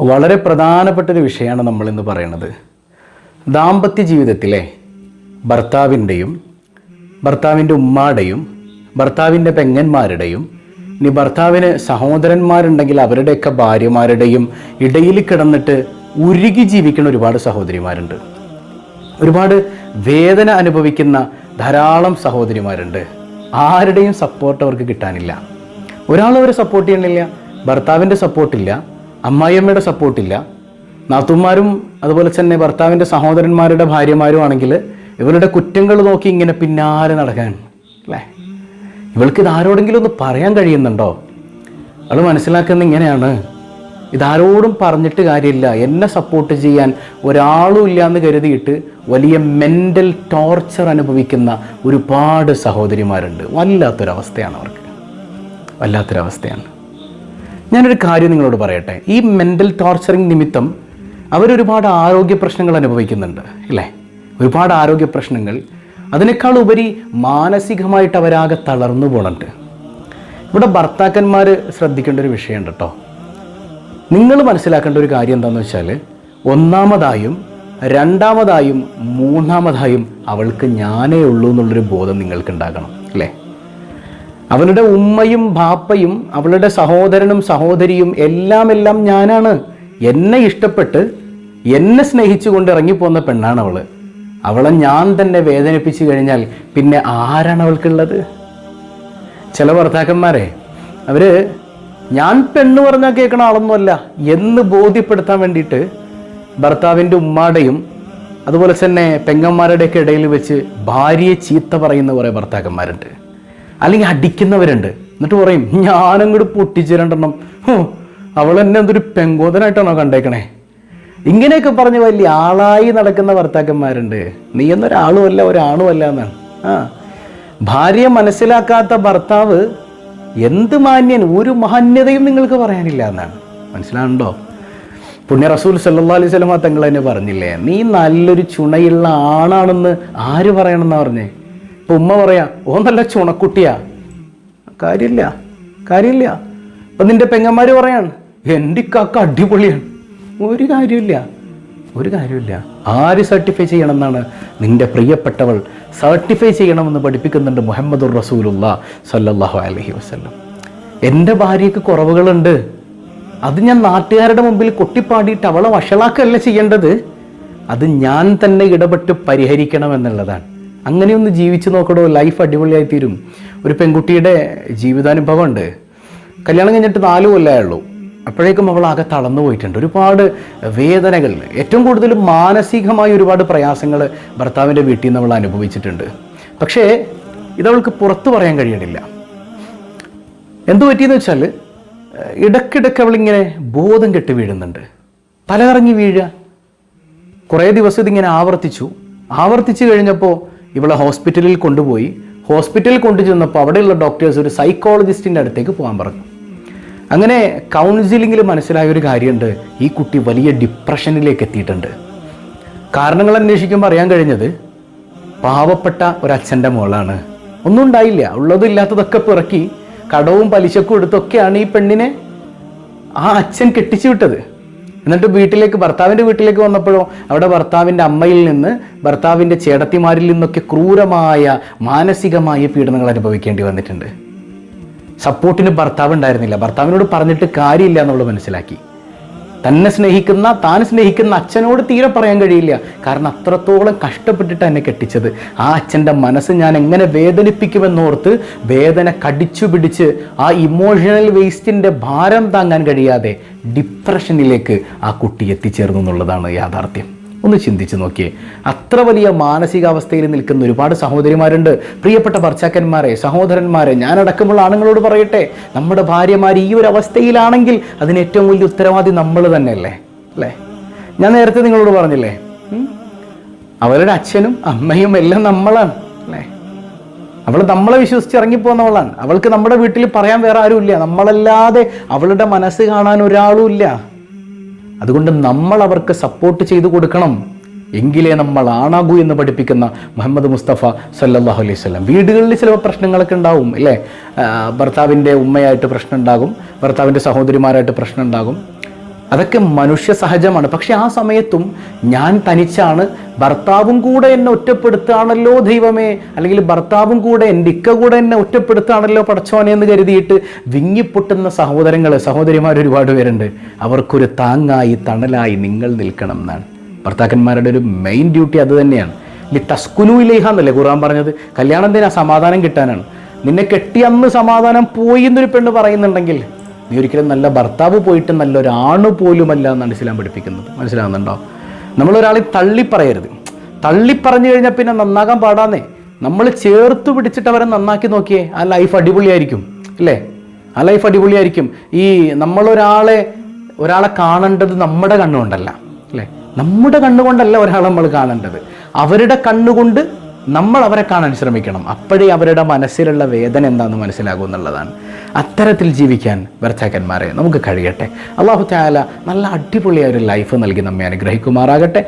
വളരെ പ്രധാനപ്പെട്ട ഒരു വിഷയമാണ് നമ്മളിന്ന് പറയുന്നത് ദാമ്പത്യ ജീവിതത്തിലെ ഭർത്താവിന്റെയും ഭർത്താവിന്റെ ഉമ്മാടെയും ഭർത്താവിന്റെ പെങ്ങന്മാരുടെയും ഇനി ഭർത്താവിന് സഹോദരന്മാരുണ്ടെങ്കിൽ അവരുടെയൊക്കെ ഭാര്യമാരുടെയും ഇടയിൽ കിടന്നിട്ട് ഉരുകി ജീവിക്കുന്ന ഒരുപാട് സഹോദരിമാരുണ്ട്. ഒരുപാട് വേദന അനുഭവിക്കുന്ന ധാരാളം സഹോദരിമാരുണ്ട്. ആരുടെയും സപ്പോർട്ട് അവർക്ക് കിട്ടാനില്ല. ഒരാൾ സപ്പോർട്ട് ചെയ്യണില്ല ഭർത്താവിന്റെ സപ്പോർട്ടില്ല അമ്മായിയമ്മയുടെ സപ്പോർട്ടില്ല. നാത്തുമാരും അതുപോലെ തന്നെ ഭർത്താവിന്റെ സഹോദരന്മാരുടെ ഭാര്യമാരും ആണെങ്കിൽ ഇവരുടെ കുറ്റങ്ങൾ നോക്കി ഇങ്ങനെ പിന്നാലെ നടക്കാൻ അല്ലേ? ഇവൾക്ക് ഇതാരോടെങ്കിലും ഒന്ന് പറയാൻ കഴിയുന്നുണ്ടോ? അവൾ മനസ്സിലാക്കുന്ന ഇങ്ങനെയാണ്. ഇതാരോടും പറഞ്ഞിട്ട് കാര്യമില്ല. എന്നെ സപ്പോർട്ട് ചെയ്യാൻ ഒരാളും ഇല്ല എന്ന് കരുതിയിട്ട് വലിയ മെന്റൽ ടോർച്ചർ അനുഭവിക്കുന്ന ഒരുപാട് സഹോദരിമാരുണ്ട്. വല്ലാത്തൊരവസ്ഥയാണ് അവർക്ക്. വല്ലാത്തൊരവസ്ഥയാണ്. ഞാനൊരു കാര്യം നിങ്ങളോട് പറയട്ടെ. ഈ മെന്റൽ ടോർച്ചറിങ് നിമിത്തം അവരൊരുപാട് ആരോഗ്യ പ്രശ്നങ്ങൾ അനുഭവിക്കുന്നുണ്ട് അല്ലേ? ഒരുപാട് ആരോഗ്യ പ്രശ്നങ്ങൾ. അതിനേക്കാൾ ഉപരി മാനസികമായിട്ട് അവരാകെ തളർന്നു പോകണുണ്ട് ഇവിടെ ഭർത്താക്കന്മാർ ശ്രദ്ധിക്കേണ്ട ഒരു വിഷയമുണ്ട് കേട്ടോ നിങ്ങൾ മനസ്സിലാക്കേണ്ട ഒരു കാര്യം എന്താണെന്ന് വെച്ചാൽ ഒന്നാമതായും രണ്ടാമതായും മൂന്നാമതായും അവൾക്ക് ഞാനേ ഉള്ളൂ എന്നുള്ളൊരു ബോധം നിങ്ങൾക്ക് ഉണ്ടാകണം അല്ലേ? അവളുടെ ഉമ്മയും ബാപ്പയും അവളുടെ സഹോദരനും സഹോദരിയും എല്ലാം എല്ലാം ഞാനാണ്. എന്നെ ഇഷ്ടപ്പെട്ട് എന്നെ സ്നേഹിച്ചുകൊണ്ട് ഇറങ്ങിപ്പോന്ന പെണ്ണാണ് അവൾ. അവളെ ഞാൻ തന്നെ വേദനിപ്പിച്ചു കഴിഞ്ഞാൽ പിന്നെ ആരാണ് അവൾക്കുള്ളത്? ചില ഭർത്താക്കന്മാരെ അവർ ഞാൻ പെണ്ണ് പറഞ്ഞാൽ കേൾക്കണ ആളൊന്നുമല്ല എന്ന് ബോധ്യപ്പെടുത്താൻ വേണ്ടിയിട്ട് ഭർത്താവിന്റെ ഉമ്മാടെയും അതുപോലെ തന്നെ പെങ്ങന്മാരുടെയൊക്കെ ഇടയിൽ വെച്ച് ഭാര്യയെ ചീത്ത പറയുന്ന കുറേ ഭർത്താക്കന്മാരുണ്ട്. അല്ലെങ്കിൽ അടിക്കുന്നവരുണ്ട്. എന്നിട്ട് പറയും ഞാനങ്ങോട്ട് പൊട്ടിച്ച് രണ്ടെണ്ണം ഹോ അവൾ എന്നെ എന്തൊരു പെങ്കോതനായിട്ടാണോ കണ്ടേക്കണേ? ഇങ്ങനെയൊക്കെ പറഞ്ഞ് വലിയ ആളായി നടക്കുന്ന ഭർത്താക്കന്മാരുണ്ട്. നീ എന്നൊരാളുമല്ല ഒരാളുമല്ല എന്നാണ്. ആ ഭാര്യ മനസ്സിലാക്കാത്ത ഭർത്താവ് എന്ത് മാന്യൻ ഒരു മാന്യതയും നിങ്ങൾക്ക് പറയാനില്ല എന്നാണ്. മനസ്സിലാണുണ്ടോ പുണ്യ റസൂൽ സല്ലാ അലൈഹി സ്വലമ തങ്ങൾ തന്നെ പറഞ്ഞില്ലേ നീ നല്ലൊരു ചുണയുള്ള ആണാണെന്ന് ആര് പറയണമെന്നാ പറഞ്ഞേ? ഇപ്പൊ ഉമ്മ പറയാ ഓ നല്ല ചുണക്കുട്ടിയാ. കാര്യമില്ല കാര്യമില്ല. അപ്പൊ നിന്റെ പെങ്ങന്മാര് പറയാണ് എന്റെ കാക്ക അടിപൊളിയാണ്. ഒരു കാര്യമില്ല ഒരു കാര്യമില്ല. ആര് സർട്ടിഫൈ ചെയ്യണമെന്നാണ് നിന്റെ പ്രിയപ്പെട്ടവൾ സർട്ടിഫൈ ചെയ്യണമെന്ന് പഠിപ്പിക്കുന്നുണ്ട് മുഹമ്മദുർ റസൂലുള്ള സല്ലാഹു അലഹി വസല്ലം. എന്റെ ഭാര്യയ്ക്ക് കുറവുകളുണ്ട്. അത് ഞാൻ നാട്ടുകാരുടെ മുമ്പിൽ കൊട്ടിപ്പാടിയിട്ട് അവളെ വഷളാക്കല്ല ചെയ്യേണ്ടത്? അത് ഞാൻ തന്നെ ഇടപെട്ട് പരിഹരിക്കണം എന്നുള്ളതാണ് അങ്ങനെയൊന്ന് ജീവിച്ചു നോക്കടോ ലൈഫ് അടിപൊളിയായി തീരും. ഒരു പെൺകുട്ടിയുടെ ജീവിതാനുഭവം ഉണ്ട് കല്യാണം കഴിഞ്ഞിട്ട് നാല് കൊല്ലമേ ഉള്ളൂ അപ്പോഴേക്കും അവൾ ആകെ തളർന്നു പോയിട്ടുണ്ട്. ഒരുപാട് വേദനകൾ ഏറ്റവും കൂടുതൽ മാനസികമായ ഒരുപാട് പ്രയാസങ്ങൾ ഭർത്താവിന്റെ വീട്ടിൽ നിന്ന് അവൾ അനുഭവിച്ചിട്ടുണ്ട്. പക്ഷേ ഇതവൾക്ക് പുറത്തു പറയാൻ കഴിയണില്ല. എന്തു പറ്റിയെന്ന് വെച്ചാൽ ഇടയ്ക്കിടയ്ക്ക് അവളിങ്ങനെ ബോധം കെട്ട് വീഴുന്നുണ്ട്. തലകറങ്ങി വീഴുക. കുറേ ദിവസം ഇതിങ്ങനെ ആവർത്തിച്ചു. ആവർത്തിച്ചു കഴിഞ്ഞപ്പോൾ ഇവളെ ഹോസ്പിറ്റലിൽ കൊണ്ടുപോയി. ഹോസ്പിറ്റലിൽ കൊണ്ടു ചെന്നപ്പോൾ അവിടെയുള്ള ഡോക്ടേഴ്സ് ഒരു സൈക്കോളജിസ്റ്റിന്റെ അടുത്തേക്ക് പോകാൻ പറഞ്ഞു. അങ്ങനെ കൗൺസിലിങ്ങിൽ മനസ്സിലായ ഒരു കാര്യമുണ്ട്. ഈ കുട്ടി വലിയ ഡിപ്രഷനിലേക്ക് എത്തിയിട്ടുണ്ട്. കാരണങ്ങൾ അന്വേഷിക്കുമ്പോൾ അറിയാൻ കഴിഞ്ഞത് പാവപ്പെട്ട ഒരച്ഛന്റെ മോളാണ്. ഒന്നും ഉണ്ടായില്ല. ഉള്ളതും ഇല്ലാത്തതൊക്കെ പിറക്കി കടവും പലിശക്കും എടുത്തൊക്കെയാണ് ഈ പെണ്ണിനെ ആ അച്ഛൻ കെട്ടിച്ചു വിട്ടത്. എന്നിട്ട് വീട്ടിലേക്ക് ഭർത്താവിന്റെ വീട്ടിലേക്ക് വന്നപ്പോഴോ അവിടെ ഭർത്താവിന്റെ അമ്മയിൽ നിന്ന് ഭർത്താവിന്റെ ചേടത്തിമാരിൽ നിന്നൊക്കെ ക്രൂരമായ മാനസികമായ പീഡനങ്ങൾ അനുഭവിക്കേണ്ടി വന്നിട്ടുണ്ട്. സപ്പോർട്ടിന് ഭർത്താവ് ഉണ്ടായിരുന്നില്ല. ഭർത്താവിനോട് പറഞ്ഞിട്ട് കാര്യമില്ല എന്നുള്ളത് മനസ്സിലാക്കി. തന്നെ സ്നേഹിക്കുന്ന താൻ സ്നേഹിക്കുന്ന അച്ഛനോട് തീരെ പറയാൻ കഴിയില്ല. കാരണം അത്രത്തോളം കഷ്ടപ്പെട്ടിട്ട് എന്നെ കെട്ടിച്ചത്. ആ അച്ഛന്റെ മനസ്സ് ഞാൻ എങ്ങനെ വേദനിപ്പിക്കുമെന്നോർത്ത് വേദന കടിച്ചു പിടിച്ച് ആ ഇമോഷണൽ വേസ്റ്റിന്റെ ഭാരം താങ്ങാൻ കഴിയാതെ ഡിപ്രഷനിലേക്ക് ആ കുട്ടി എത്തിച്ചേർന്നു എന്നുള്ളതാണ് യാഥാർത്ഥ്യം. ഒന്ന് ചിന്തിച്ച് നോക്കിയേ. അത്ര വലിയ മാനസികാവസ്ഥയിൽ നിൽക്കുന്ന ഒരുപാട് സഹോദരിമാരുണ്ട്. പ്രിയപ്പെട്ട ഭർച്ചാക്കന്മാരെ സഹോദരന്മാരെ ഞാനടക്കമുള്ള ആണുങ്ങളോട് പറയട്ടെ. നമ്മുടെ ഭാര്യമാർ ഈ ഒരു അവസ്ഥയിലാണെങ്കിൽ അതിന് ഏറ്റവും വലിയ ഉത്തരവാദി നമ്മൾ തന്നെയല്ലേ? അല്ലേ? ഞാൻ നേരത്തെ നിങ്ങളോട് പറഞ്ഞില്ലേ? അവരുടെ അച്ഛനും അമ്മയും എല്ലാം നമ്മളാണ്. അല്ലേ? അവൾ നമ്മളെ വിശ്വസിച്ച് ഇറങ്ങിപ്പോന്നവളാണ് അവൾക്ക് നമ്മുടെ വീട്ടിൽ പറയാൻ വേറെ ആരുമില്ല. നമ്മളല്ലാതെ അവളുടെ മനസ്സ് കാണാൻ ഒരാളും ഇല്ല. അതുകൊണ്ട് നമ്മൾ അവർക്ക് സപ്പോർട്ട് ചെയ്തു കൊടുക്കണം. എങ്കിലേ നമ്മൾ ആണാകൂ എന്ന് പഠിപ്പിക്കുന്ന മുഹമ്മദ് മുസ്തഫ സല്ലാഹു അലൈഹി സ്വലം വീടുകളിൽ ചില പ്രശ്നങ്ങളൊക്കെ ഉണ്ടാവും അല്ലേ? ഭർത്താവിന്റെ ഉമ്മയായിട്ട് പ്രശ്നം ഉണ്ടാകും ഭർത്താവിന്റെ സഹോദരിമാരായിട്ട് പ്രശ്നം ഉണ്ടാകും. അതൊക്കെ മനുഷ്യ സഹജമാണ്. പക്ഷെ ആ സമയത്തും ഞാൻ തനിച്ചാണ് ഭർത്താവും കൂടെ എന്നെ ഒറ്റപ്പെടുത്താണല്ലോ ദൈവമേ. അല്ലെങ്കിൽ ഭർത്താവും കൂടെ എന്റെ ഇക്ക കൂടെ എന്നെ ഒറ്റപ്പെടുത്താണല്ലോ പടച്ചോനെ എന്ന് കരുതിയിട്ട് വിങ്ങിപ്പൊട്ടുന്ന സഹോദരങ്ങൾ സഹോദരിമാർ ഒരുപാട് പേരുണ്ട്. അവർക്കൊരു താങ്ങായി തണലായി നിങ്ങൾ നിൽക്കണം എന്നാണ്. ഭർത്താക്കന്മാരുടെ ഒരു മെയിൻ ഡ്യൂട്ടി അത് തന്നെയാണ്. ലി തസ്കുനു ഇലേഹ എന്നല്ലേ ഖുർആൻ പറഞ്ഞത്? കല്യാണം ആ സമാധാനം കിട്ടാനാണ്. നിന്നെ കെട്ടിയന്ന് സമാധാനം പോയി എന്നൊരു പെണ്ണ് പറയുന്നുണ്ടെങ്കിൽ നീ ഒരിക്കലും നല്ല ഭർത്താവ് പോയിട്ട് നല്ലൊരാണ് പോലുമല്ല എന്നാണ് ഇസ്ലാം പഠിപ്പിക്കുന്നത്. മനസ്സിലാകുന്നുണ്ടോ നമ്മളൊരാളെ തള്ളിപ്പറയരുത്. തള്ളിപ്പറഞ്ഞു കഴിഞ്ഞാൽ പിന്നെ നന്നാകാൻ പാടാന്നേ. നമ്മൾ ചേർത്ത് പിടിച്ചിട്ട് അവരെ നന്നാക്കി നോക്കിയേ ആ ലൈഫ് അടിപൊളിയായിരിക്കും അല്ലേ? ആ ലൈഫ് അടിപൊളിയായിരിക്കും. ഈ നമ്മളൊരാളെ ഒരാളെ കാണേണ്ടത് നമ്മുടെ കണ്ണുകൊണ്ടല്ല അല്ലേ? നമ്മുടെ കണ്ണുകൊണ്ടല്ല ഒരാളെ നമ്മൾ കാണേണ്ടത്. അവരുടെ കണ്ണുകൊണ്ട് നമ്മൾ അവരെ കാണാൻ ശ്രമിക്കണം. അപ്പോഴേ അവരുടെ മനസ്സിലുള്ള വേദന എന്താണെന്ന് മനസ്സിലാകും എന്നുള്ളതാണ്. അത്തരത്തിൽ ജീവിക്കാൻ ഭർത്താക്കന്മാരെ നമുക്ക് കഴിയട്ടെ. അള്ളാഹു ചായാല നല്ല അടിപൊളിയായ ഒരു ലൈഫ് നൽകി നമ്മെ അനുഗ്രഹിക്കുമാറാകട്ടെ.